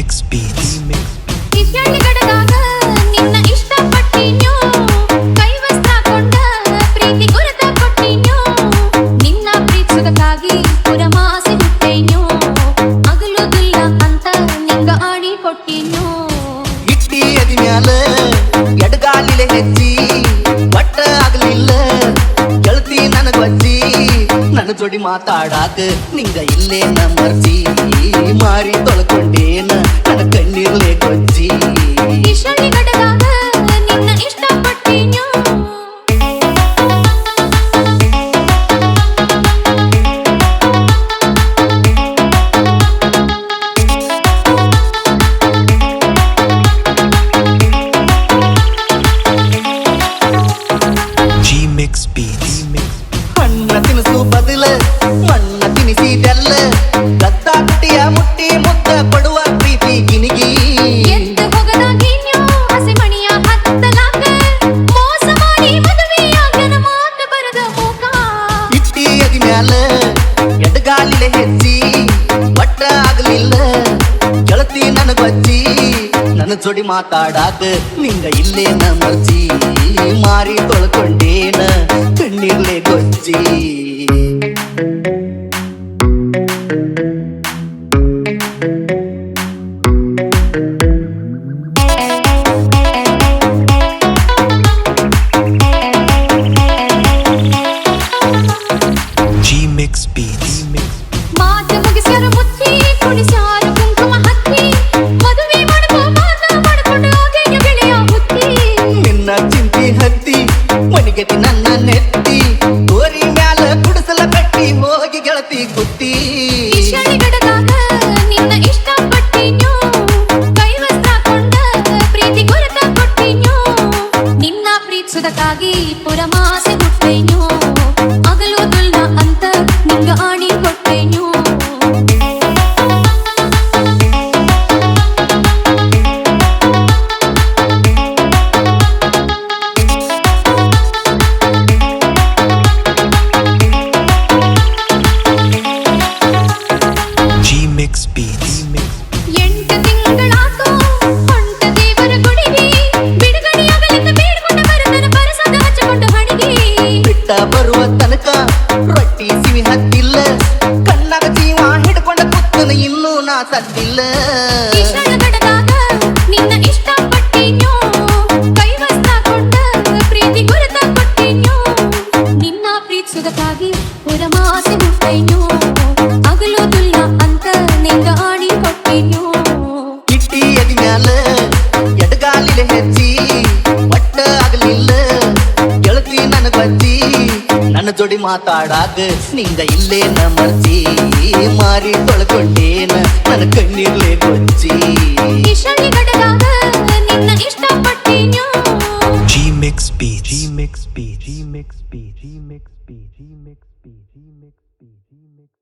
Mix Beats. ಜೋಡಿ ಮಾತಾಡಾಕ ನಿಂಗ ಇಲ್ಲೇ ಮರ್ಜಿ ಮಾರಿ ತೊಳ್ಕೊಂಡೇನ ನನ್ನ ಕಣ್ಣೀರ್ಲೆ ಕೊಜ್ಜಿ ಹಣ್ಣ ತಿನಿಸು ಬದಲ ಮಣ್ಣ ತಿನಿಸಿದೆಲ್ಲ ದತ್ತಾಟಿಯ ಮುಟ್ಟಿ ಮುತ್ತ ಕೊಡುವ ಪ್ರೀತಿ ಗಿನಿಗಿ ಎದ್ದು ಹೋಗದಾಗಿನ್ಯೋ ಹಸಿಮಣಿಯ ಹತ್ತಲಾಕ ಮೋಸ ಮಾಡಿ ಮದುವೆಯಾಗನ ಮಾತು ಬರದ ಮೂಕ ಇಟ್ಟಿ ಎದಿ ಮ್ಯಾಲ ಎಡಗಾಲಿಲೆ ಹೆಚ್ಚಿ ಒಟ್ಟ ಆಗ್ಲಿಲ್ಲ ಗೆಳತಿ ನನಗ್ ವಜ್ಜಿ ನನ್ನ ಜೋಡಿ ಮಾತಾಡಾಕ ನಿಂಗ ಇಲ್ಲೇ ಮರ್ಜಿ ಮಾರಿ ತೊಳ್ಕೊಂಡೇನ ಕಣ್ಣೀರ್ಲೆ ಗೊಜ್ಜಿ ಚಿಂತಿ ಹತ್ತಿ ಮಣಿಗೆತಿ ನನ್ನ ನೆತ್ತಿ. ಗೋರಿ ಮ್ಯಾಲ ಗುಡಿಸಲ ಕಟ್ಟಿ, ಹೋಗಿ ಗೆಳತಿ ಗುತ್ತಿ ನಿನ್ನ ಕೊಂಡ ಪ್ರೀತಿ ನಿನ್ನ ಪುರಮಾಸೆ ಕೊಂಡ ಪ್ರೀತಿ ಗುರುತ ನಿನ್ನ ಪ್ರೀತಿಸುವುದಕ್ಕಾಗಿ ಪುರಮಾಸಿ ಹುಟ್ಟೈನ್ಯೋ ಜೋಡಿ ಮಾತಾಡಾಗ ನಿಂಗ ಇಲ್ಲೇನ ಮರ್ಜಿ? ಮಾರಿ ತೊಳ್ಕೊಂಡೇನ ನನ್ನ ಕಣ್ಣೀರ್ಲೆ ಗೊಜ್ಜಿ G mix P G mix P G mix P G mix P G mix P G mix P G mix